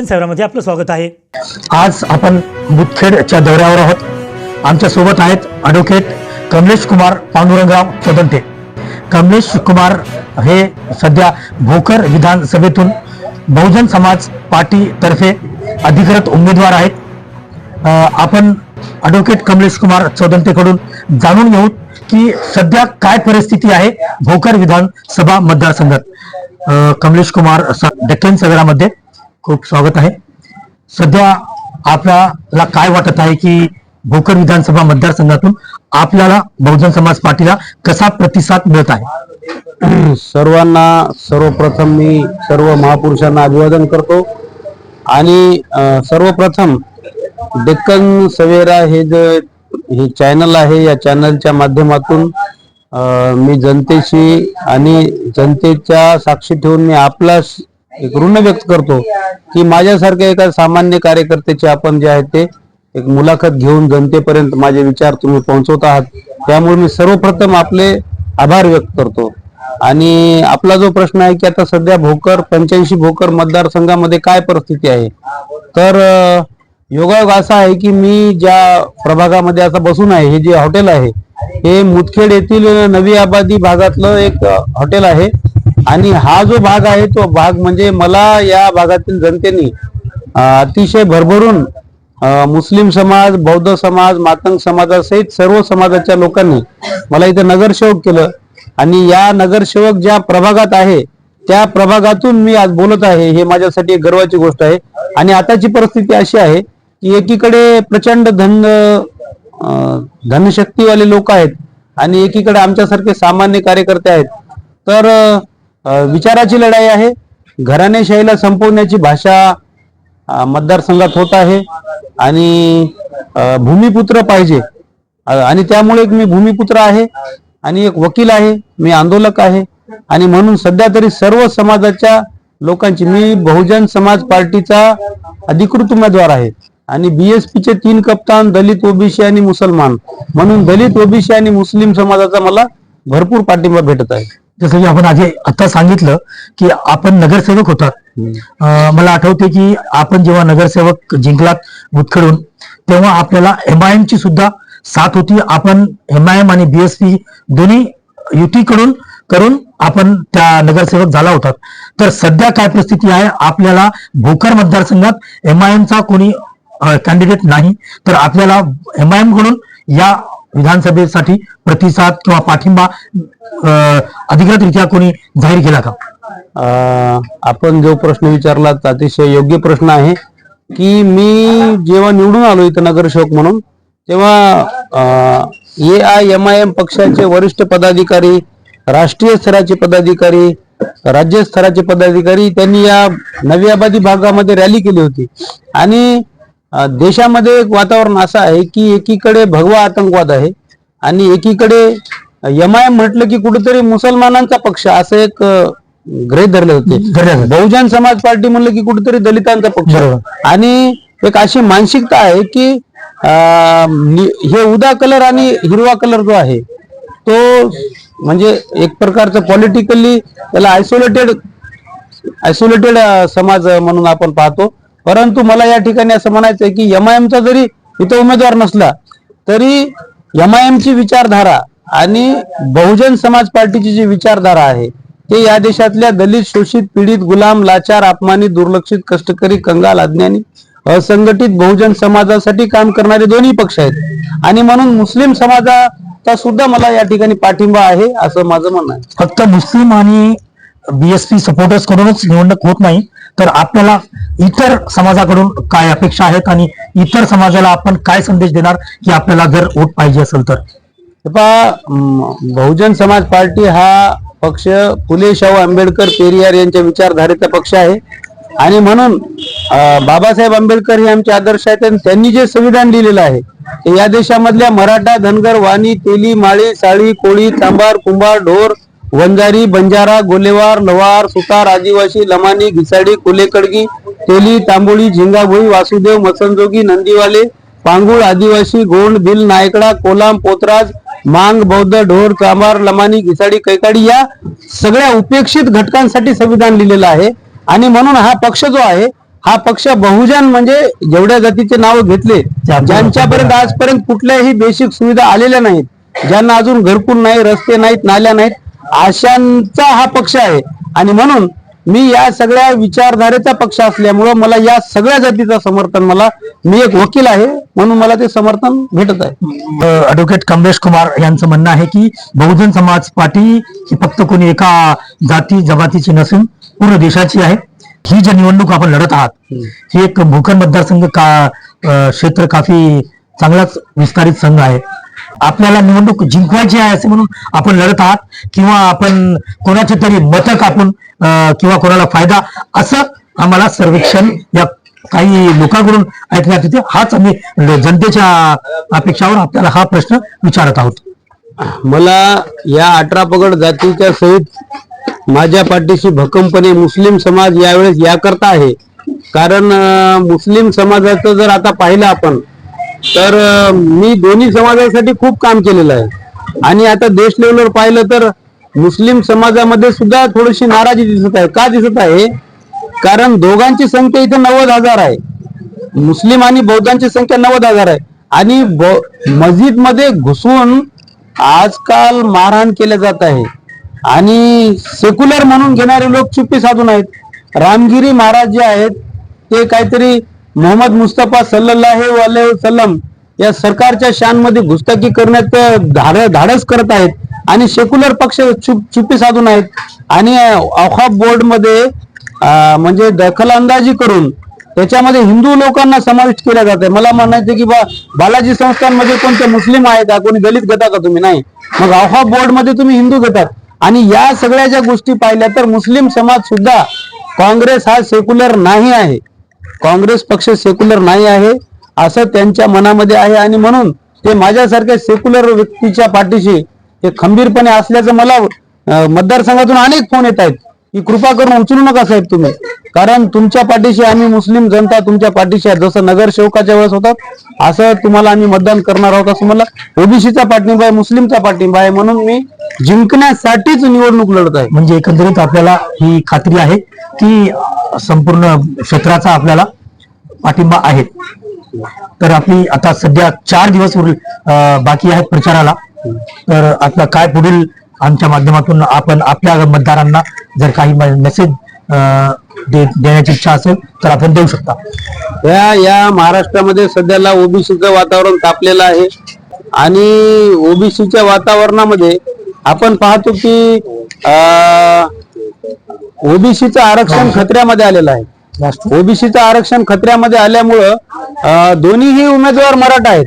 डेक्कन सेवरामध्ये आपलं स्वागत आहे. आज आपण मुदखेडच्या दौऱ्यावर आहोत. आमच्यासोबत आहेत ॲडव्होकेट कमलेश कुमार पांडुरंगराव चोदंते कमलेश कुमार हे सध्या भोकर विधानसभेतून बहुजन समाज पार्टीतर्फे अधिकृत उमेदवार आहेत. आपण ॲडव्होकेट कमलेश कुमार चौदंतेकडून जाणून घेऊ की सध्या काय परिस्थिती आहे भोकर विधानसभा मतदारसंघात. कमलेश कुमार डेक्कन सगळ्यामध्ये. खूप स्वागत आहे. सध्या आपल्याला काय वाटत आहे की भोकर विधानसभा मतदारसंघातून आपल्याला बहुजन समाज पार्टीला कसा प्रतिसाद मिळत आहे? सर्वांना सर्वप्रथम मी सर्व महापुरुषांना अभिवादन करतो. आणि सर्वप्रथम डेक्कन सवेरा हे जे हे चॅनल आहे या चॅनलच्या माध्यमातून मी जनतेशी आणि जनतेच्या साक्षी ठेवून मी आपला एक ऋण व्यक्त करतो की माझ्यासारख्या एका सामान्य कार्यकर्त्याचे आपण जे आहे ते एक मुलाखत घेऊन जनतेपर्यंत माझे विचार तुम्ही पोहोचवत आहात. त्यामुळे मी सर्वप्रथम आपले आभार व्यक्त करतो. आणि आपला जो प्रश्न आहे की आता सध्या भोकर पंच्याऐंशी भोकर मतदारसंघामध्ये काय परिस्थिती आहे? तर योगायोग असा आहे की मी ज्या प्रभागामध्ये आता बसून आहे हे जे हॉटेल आहे हे मुदखेड येथील नवी आबादी भागातलं एक हॉटेल आहे. आणि हा जो भाग आहे तो भाग म्हणजे मला या भागातील जनतेने अतिशय भरभरून मुस्लिम समाज बौद्ध समाज मातंग समाजासहित सर्व समाजाच्या लोकांनी मला इथं नगरसेवक केलं. आणि या नगरसेवक ज्या प्रभागात आहे त्या प्रभागातून मी आज बोलत आहे हे माझ्यासाठी एक गर्वाची गोष्ट आहे. आणि आताची परिस्थिती अशी आहे की एकीकडे प्रचंड धन धनशक्तीवाले लोक आहेत आणि एकीकडे आमच्यासारखे सामान्य कार्यकर्ते आहेत. तर विचाराची लढाई आहे. घराणेशाहीला संपवण्याची भाषा मतदारसंघात होत आहे. आणि भूमिपुत्र पाहिजे. आणि त्यामुळे एक मी भूमिपुत्र आहे आणि एक वकील आहे. मी आंदोलक आहे. आणि म्हणून सध्या तरी सर्व समाजाच्या लोकांची मी बहुजन समाज पार्टीचा अधिकृत उमेदवार आहे. आणि बीएसपीचे तीन कप्तान दलित ओबीसी आणि मुसलमान. म्हणून दलित ओबीसी आणि मुस्लिम समाजाचा मला भरपूर पाठिंबा भेटत आहे. जसं की आपण आधी आता सांगितलं की आपण नगरसेवक होतात. मला आठवते की आपण जेव्हा नगरसेवक जिंकलात मुतखडून तेव्हा आपल्याला एमआयएम ची सुद्धा साथ होती. आपण एमआयएम आणि बीएसपी दोन्ही युतीकडून करून आपण त्या नगरसेवक झाला होतात तर सध्या काय परिस्थिती आहे? आपल्याला भोकर मतदारसंघात एमआयएम चा कोणी कॅन्डिडेट नाही. तर आपल्याला एमआयएमकडून या विधानसभेसाठी प्रतिसाद किंवा पाठिंबा अधिकृतरित्या कोणी जाहीर केला का? आपण जो प्रश्न विचारला अतिशय योग्य प्रश्न आहे की मी जेव्हा निवडून आलो इथं नगरसेवक म्हणून तेव्हा A I M I M पक्षाचे वरिष्ठ पदाधिकारी राष्ट्रीय स्तराचे पदाधिकारी राज्य स्तराचे पदाधिकारी त्यांनी या नवी आबादी भागामध्ये रॅली केली होती. आणि देशामध्ये एक वातावरण असं आहे की एकीकडे भगवा आतंकवाद आहे आणि एकीकडे एम आय एम म्हटलं की कुठेतरी मुसलमानांचा पक्ष असं एक गृहीत धरले होते. बहुजन समाज पार्टी म्हणलं की कुठेतरी दलितांचा पक्ष. आणि एक अशी मानसिकता आहे की हे उदा कलर आणि हिरवा कलर जो आहे तो म्हणजे एक प्रकारचं पॉलिटिकली त्याला आयसोलेटेड आयसोलेटेड समाज म्हणून आपण पाहतो परंतु मला या ठिकाणी असं म्हणायचं आहे की एमआयएमचा जरी इथं उमेदवार नसला तरी एमआयएमची विचारधारा आणि बहुजन समाज पार्टीची जी विचारधारा आहे ते या देशातल्या दलित शोषित पीडित गुलाम लाचार अपमानित दुर्लक्षित कष्टकरी कंगाल अज्ञानी असंघटित बहुजन समाजासाठी काम करणारे दोन्ही पक्ष आहेत. आणि म्हणून मुस्लिम समाजाचा सुद्धा मला या ठिकाणी पाठिंबा आहे असं माझं म्हणणं आहे. फक्त मुस्लिम आणि बीएसपी सपोर्टर्स कडूनच निवडणूक होत नाही तर आपल्याला इतर समाजाकडून काय अपेक्षा आहेत आणि इतर समाजाला आपण काय संदेश देणार की आपल्याला जर वोट पाहिजे असेल तर? बहुजन समाज पार्टी हा पक्ष फुले शाहू आंबेडकर पेरियार यांच्या विचारधारेचा पक्ष आहे. आणि म्हणून बाबासाहेब आंबेडकर हे आमचे आदर्श आहेत आणि त्यांनी जे संविधान लिहिलेलं आहे ते या देशामधल्या मराठा धनगर वाणी तेली माळी साळी कोळी चांभार कुंभार ढोर वंजारी बंजारा गोलेवार लवार सुतार आदिवासी लमानी घिसाडी कुलेकडगी तेली तांबोळी झिंगाभोई वासुदेव मसनजोगी नंदीवाले पांगुळ आदिवासी गोंड भिल नायकडा कोलाम पोतराज मांग बौद्ध ढोर चांभार लमानी घिसाडी कैकाडी या सगळ्या उपेक्षित घटकांसाठी संविधान लिहिलेलं आहे. आणि म्हणून हा पक्ष जो आहे हा पक्ष बहुजन म्हणजे जेवढ्या जातीचे नाव घेतले ज्यांच्यापर्यंत आजपर्यंत कुठल्याही बेसिक सुविधा आलेल्या नाहीत ज्यांना अजून घरकुल नाही रस्ते नाहीत नाल्या नाहीत आशांचा हा पक्ष आहे. आणि म्हणून मी या सगळ्या विचारधारेचा पक्ष असल्यामुळं मला या सगळ्या जातीचं समर्थन मला मी एक वकील आहे म्हणून मला ते समर्थन भेटत आहे. ऍडव्होकेट कमलेश कुमार यांचं म्हणणं आहे की बहुजन समाज पार्टी ही फक्त कोणी एका जाती जमातीची नसून पूर्ण देशाची आहे. ही जी निवडणूक आपण लढत आहात ही एक भूखर मतदारसंघ का क्षेत्र काफी चांगलाच विस्तारित संघ आहे. आपल्याला निवडणूक जिंकवायची आहे असे म्हणून आपण लढत आहात किंवा आपण कोणाचे तरी मतं कापून किंवा कोणाला फायदा असं आम्हाला सर्वेक्षण या काही लोकांकडून ऐकण्यात येते. हाच आम्ही जनतेच्या अपेक्षावर आपल्याला हा प्रश्न विचारत आहोत. मला या अठरा पगड जातीच्या सहित माझ्या पाठीशी भक्कमपणे मुस्लिम समाज यावेळेस याकरता आहे. कारण मुस्लिम समाजाचं जर आता पाहिलं आपण तर मी दोन्ही समाजासाठी खूप काम केलेलं आहे. आणि आता देश लेवलवर पाहिलं तर मुस्लिम समाजामध्ये सुद्धा थोडीशी नाराजी दिसत आहे. का दिसत आहे? कारण दोघांची संख्या इथे नव्वद हजार आहे. मुस्लिम आणि बौद्धांची संख्या नव्वद हजार आहे. आणि मस्जिदमध्ये घुसून आजकाल मारहाण केले जात आहे. आणि सेक्युलर म्हणून घेणारे लोक चुप्पी साधून आहेत. रामगिरी महाराज जे आहेत ते काहीतरी मोहम्मद मुस्तफा सल्लल्लाहु अलैहि वसल्लम या सरकारच्या शानमध्ये घुसताकी करण्यात धाड धाडस करत आहेत आणि सेक्युलर पक्ष चुप चुप्पी साधून आहेत. आणि औखाफ बोर्डमध्ये म्हणजे दखलंदाजी करून त्याच्यामध्ये हिंदू लोकांना समाविष्ट केला जात आहे मला म्हणायचं की बा बालाजी संस्थांमध्ये कोणते मुस्लिम आहे का? कोणी दलित घेता का तुम्ही? नाही. मग औहा बोर्डमध्ये तुम्ही हिंदू घेतात आणि या सगळ्या ज्या गोष्टी पाहिल्या तर मुस्लिम समाज सुद्धा काँग्रेस हा सेक्युलर नाही आहे. काँग्रेस पक्ष सेक्युलर नाही आहे असं त्यांच्या मनामध्ये आहे आणि म्हणून ते माझ्यासारख्या सेक्युलर व्यक्तीच्या पाठीशी हे खंबीरपणे असल्याचं मला मतदारसंघातून अनेक फोन येत आहेत की कृपा करून उचलू नका साहेब तुम्ही. कारण तुमच्या पाठीशी आम्ही मुस्लिम जनता तुमच्या पाठीशी आहे. जसं नगरसेवकाच्या वेळेस होतात असं तुम्हाला आम्ही मतदान करणार आहोत असं मला ओबीसीचा पाठिंबा आहे मुस्लिमचा पाठिंबा आहे. म्हणून मी जिंकण्यासाठीच निवडणूक लढत आहे. म्हणजे एकंदरीत आपल्याला ही खात्री आहे की संपूर्ण क्षेत्राचा आपल्याला पाठिंबा आहे. तर आपली आता सध्या चार दिवस उरले बाकी आहेत प्रचाराला. तर आता काय पुढील आमच्या माध्यमातून आपण आपल्या मतदारांना जर काही मेसेज देण्याची इच्छा असेल तर आपण देऊ शकता. या या महाराष्ट्रामध्ये सध्याला ओबीसीचं वातावरण तापलेलं आहे. आणि ओबीसीच्या वातावरणामध्ये आपण पाहतो की ओबीसीचं आरक्षण खत्र्यामध्ये आलेलं आहे. ओबीसीचं आरक्षण खत्र्यामध्ये आल्यामुळं दोन्हीही उमेदवार मराठा आहेत.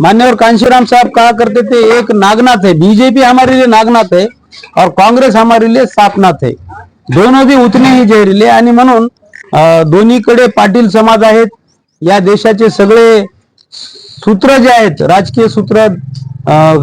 मान्यवर कांशीराम साहब कहा करते थे एक नागनाथ है बीजेपी हमारे लिए नागनाथ है और कांग्रेस हमारे लिए सापनाथ है दोनों भी उतने ही जहरीले आणि म्हणून दोन्हीकडे पाटील समाज आहेत. या देशाचे सगळे सूत्र जे आहेत राजकीय सूत्र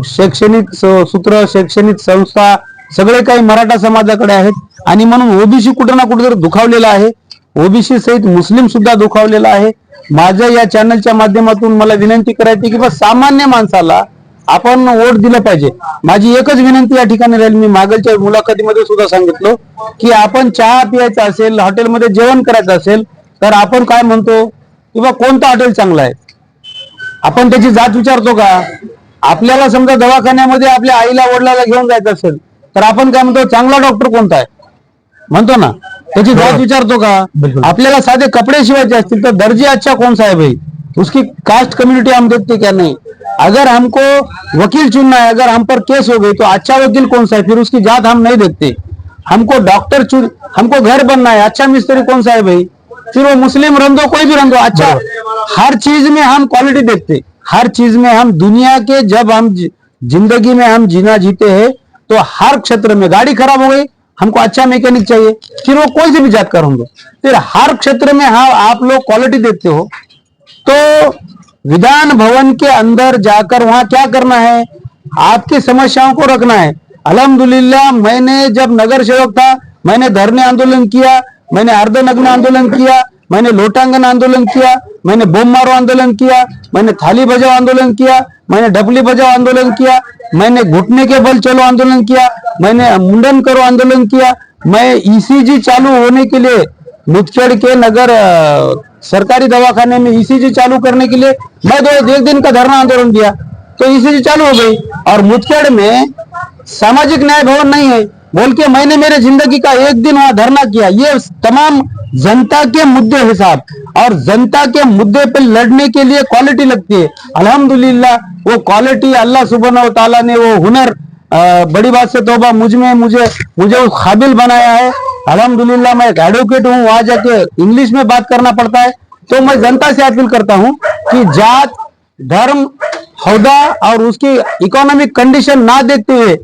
शैक्षणिक सूत्र शैक्षणिक संस्था सगळे काही मराठा समाजाकडे आहेत. आणि म्हणून ओबीसी कुठं ना कुठं दुखावलेला आहे. ओबीसी सहित मुस्लिम सुद्धा दुखावलेला आहे. माझ्या या चॅनलच्या माध्यमातून मला विनंती करायची की बस सामान्य माणसाला आपण वोट दिलं पाहिजे. माझी एकच विनंती या ठिकाणी राहील. मी मागलच्या मुलाखतीमध्ये सुद्धा सांगितलं की आपण चहा प्यायचा असेल हॉटेलमध्ये जेवण करायचं असेल तर आपण काय म्हणतो? किंवा कोणतं हॉटेल चांगलं आहे? आपण त्याची जात विचारतो का? आपल्याला समजा दवाखान्यामध्ये आपल्या आईला वडिलाला घेऊन जायचं असेल तर आपण काय म्हणतो चांगला डॉक्टर कोणता आहे? म्हणतो ना त्याची जात विचारतो का. आपल्याला साधे कपडे शिवायचे असतील तर दर्जी अच्छा कौन सा है भाई उसकी कास्ट कम्युनिटी हम देखते क्या नहीं? अगर हमको वकील चुनना है अगर हम पर केस हो गई तो अच्छा वकील कौन सा है? फिर उसकी जात हम नहीं देखते। हमको डॉक्टर चुन हमको घर बनना है अच्छा मिस्त्री कौन सा है भाई? फिर वो मुस्लिम रन दो कोई भी रन दो अच्छा हर चीज में हम क्वालिटी देखते। हर चीज में हम दुनिया के जब हम जिंदगी में हम जीना जीते हैं तो हर क्षेत्र में गाड़ी खराब हो गई, हमको अच्छा मैकेनिक चाहिए। फिर वो कोई से भी जात का होंगे। फिर हर क्षेत्र में हाँ आप लोग क्वालिटी देखते हो। तो विधान भवन के अंदर जाकर वहाँ क्या करना है? आपकी समस्याओं को रखना है। अलहमदुल्ला मैंने जब नगर सेवक था, मैंने धरने आंदोलन किया, मैंने अर्धनग्न आंदोलन किया, मैंने लोटांगन आंदोलन किया मैंने बोम मारो आंदोलन किया, मैंने थाली बजाओ आंदोलन किया, मैंने डबली बजाओ आंदोलन किया, मैंने घुटने के बल चलो आंदोलन किया, मैंने मुंडन करो आंदोलन किया। मैं ईसीजी चालू होने के लिए मुदखेड़ के नगर सरकारी दवाखाने में ईसीजी चालू करने के लिए मैं दो, एक दिन का धरना आंदोलन दिया तो ईसीजी चालू हो गई। और मुदखेड़ में सामाजिक न्याय भवन नहीं है। बोल के मैंने मेरे ज़िंदगी का एक दिन वहाँ धरना किया। ये तमाम जनता के मुद्दे है साहब। और जनता के मुद्दे पे लड़ने के लिए क्वालिटी लगती है। अल्हम्दुलिल्लाह, वो क्वालिटी अल्लाह सुबह ताला ने वो हुनर बड़ी बात से तोबा मुझमें, मुझे मुझे उस काबिल बनाया है। अल्हम्दुलिल्लाह, मैं एक एडवोकेट हूँ, वहाँ जाके इंग्लिश में बात करना पड़ता है। तो मैं जनता से अपील करता हूँ कि जात, धर्म, हौदा और उसकी इकोनॉमिक कंडीशन ना देखते हुए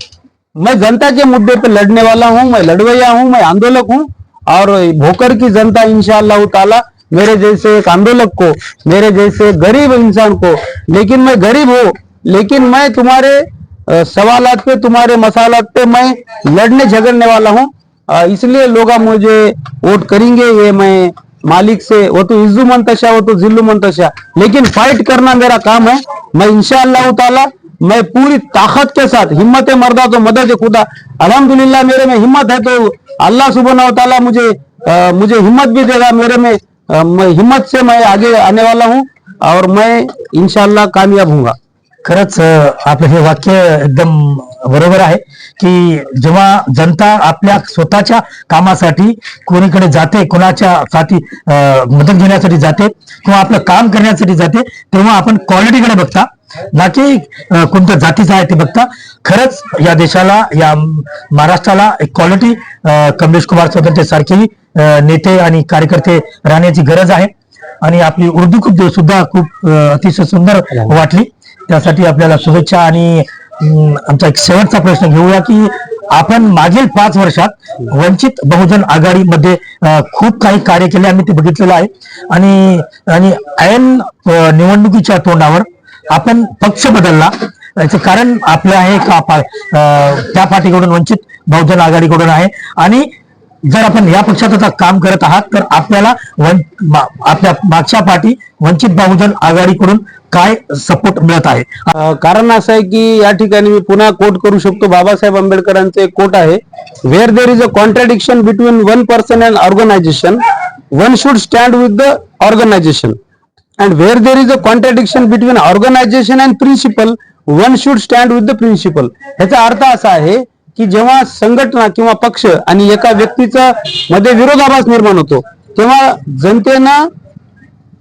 मैं जनता के मुद्दे पे लड़ने वाला हूँ, मैं लड़वैया हूँ, मैं आंदोलक हूँ, और भोकर की जनता इंशाअल्लाह ताला मेरे जैसे एक आंदोलक को, मेरे जैसे गरीब इंसान को, लेकिन मैं गरीब हूँ, लेकिन मैं तुम्हारे सवालात पे, तुम्हारे मसालात पे मैं लड़ने झगड़ने वाला हूँ। इसलिए लोग मुझे वोट करेंगे, ये मैं मालिक से, वो तो इज्जू मंतशा, वो तो जिल्लू मंतशा, लेकिन फाइट करना मेरा काम है। मैं ताला मैं पूरी ताकत के साथ हिम्मत मर्दा तो मदद खुदा अल्हम्दुलिल्लाह मेरे में हिम्मत है तो अल्लाह सुबह ताला मुझे आ, मुझे हिम्मत भी देगा मेरे में आ, मैं हिम्मत से मैं आगे आने वाला हूँ और मैं इंशाअल्लाह कामयाब हूँगा खरंच अ, आपलं हे वाक्य एकदम बरोबर आहे की जेव्हा जनता आपल्या स्वतःच्या कामासाठी कोणीकडे जाते कोणाच्या साठी मदत घेण्यासाठी जाते किंवा आपलं काम करण्यासाठी जाते तेव्हा आपण क्वालिटीकडे बघता. ना की कोणत्या जातीचं आहे ते बघता. खरंच या देशाला या महाराष्ट्राला एक क्वालिटी कमलेश कुमार स्वतंत्र सारखे नेते आणि कार्यकर्ते राहण्याची गरज आहे. आणि आपली उर्दू खूप सुद्धा खूप अतिशय सुंदर वाटली. त्यासाठी आपल्याला शुभेच्छा आणि आमचा एक शेवटचा प्रश्न घेऊया की आपण मागील पाच वर्षात वंचित बहुजन आघाडीमध्ये खूप काही कार्य केले आम्ही ते बघितलेलं आहे. आणि आणि ऐन निवडणुकीच्या तोंडावर आपण पक्ष बदलला. याचं कारण आपलं आहे का त्या पार्टीकडून वंचित बहुजन आघाडीकडून आहे. आणि जर आपण या पक्षात आता काम करत आहात तर आपल्याला आपल्या मागच्या पार्टी वंचित बहुजन आघाडीकडून काय सपोर्ट मिळत आहे? कारण असं आहे की या ठिकाणी मी पुन्हा कोट करू शकतो. बाबासाहेब आंबेडकरांचे एक कोट आहे. Where there is a contradiction between one person and organisation one should stand with the organisation and where there is a contradiction between organisation and principle one should stand with the principle ह्याचा अर्थ असा आहे की जेव्हा संघटना किंवा पक्ष आणि एका व्यक्तीचा मध्ये विरोधाभास निर्माण होतो तेव्हा जनतेनं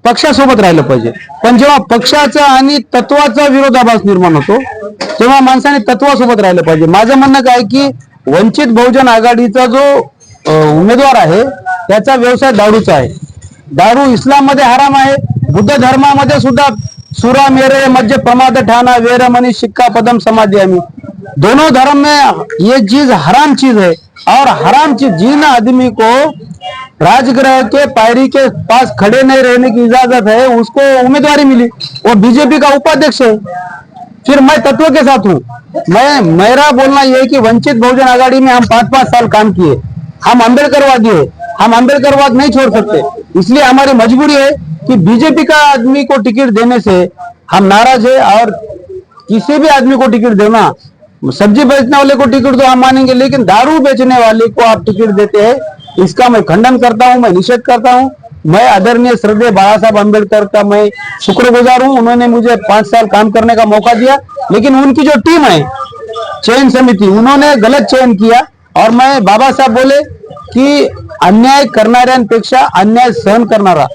पक्षासोबत राहिलं पाहिजे. पण जेव्हा पक्षाचा आणि तत्वाचा विरोधाभास निर्माण होतो तेव्हा माणसाने तत्वासोबत राहिलं पाहिजे. माझं म्हणणं काय की वंचित बहुजन आघाडीचा जो उमेदवार आहे त्याचा व्यवसाय दारूचा आहे. दारू इस्लाममध्ये हराम आहे बुद्ध धर्मामध्ये सुद्धा सुरा, मेरे मध्य प्रमाद, ठाना, वेर, मनी शिक्का पदम, समाधि आम्ही दोनों धर्म में ये चीज़ हराम चीज़ है। और हराम चीज़ जिन आदमी को राजगृह के पायरी के पास खड़े नहीं रहने की इजाज़त है, उसको उम्मीदवारी मिली। वो बीजेपी का उपाध्यक्ष है। फिर मैं तत्व के साथ हूँ। मैं, मेरा बोलना ये है कि वंचित बहुजन आघाड़ी में हम पाँच पाँच साल काम किए। हम अम्बेडकरवादी है। हम अम्बेडकरवाद नहीं छोड़ सकते। इसलिए हमारी मजबूरी है कि बीजेपी का आदमी को टिकट देने से हम नाराज़ है और किसी भी आदमी को टिकट देना, सब्ज़ी बेचने वाले को टिकट तो हम मानेंगे, लेकिन दारू बेचने वाले को आप टिकट देते हैं, इसका मैं खंडन करता हूँ, मैं निषेध करता हूँ। मैं आदरणीय श्रद्धेय बाबा साहब अंबेडकर का मैं शुक्रगुजार हूँ, उन्होंने मुझे पाँच साल काम करने का मौका दिया, लेकिन उनकी जो टीम है, चयन समिति, उन्होंने गलत चयन किया और मैं बाबा साहब बोले की अन्याय करणाऱ्यांपेक्षा अन्याय सहन करणारा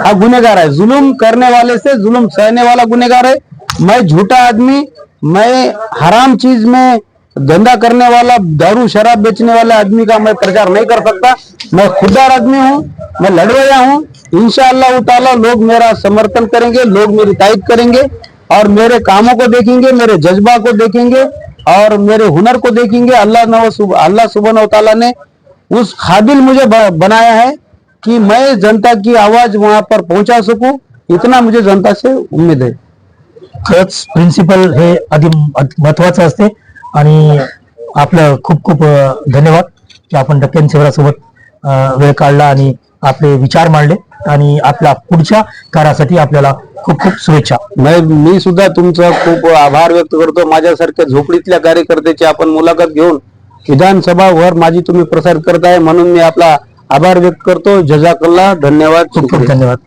हा गुन्हेगार है जुलूम करने वाले से जुलूम सहने वाला गुन्हेगार है मैं झूठा आदमी, मैं हराम चीज़ में धंधा करने वाला दारू, शराब बेचने वाले आदमी का मैं प्रचार नहीं कर सकता। मैं खुददार आदमी हूँ, मैं लड़वैया हूँ। इंशाअल्लाह ताला लोग मेरा समर्थन करेंगे, लोग मेरी तारीफ़ करेंगे और मेरे कामों को देखेंगे, मेरे जज्बा को देखेंगे और मेरे हुनर को देखेंगे। अल्लाह अल्लाह सुबह ने उस काबिल मुझे बनाया है कि मैं जनता की आवाज वहां पर पहुंचा सकूं इतना मुझे जनता से उम्मीद है। खरंच प्रिन्सिपल हे अति महत्वाचं असते आणि आपलं खूप खूप धन्यवाद की आपण डक्कन शहरासोबत अ, वेळ काढला आणि आपले विचार मांडले आणि आपल्या पुढच्या कार्यासाठी आपल्याला खूप खूप शुभेच्छा. मैं मी सुद्धा तुमचा खूप आभार व्यक्त करतो. माझ्यासारख्या झोपडीतल्या कार्यकर्त्याची आपण मुलाखत घेऊन विधानसभा वर माझी तुम्ही प्रसार करताय म्हणून मी आपला आभार व्यक्त करतो. जजाकल्ला धन्यवाद. खूप खूप धन्यवाद.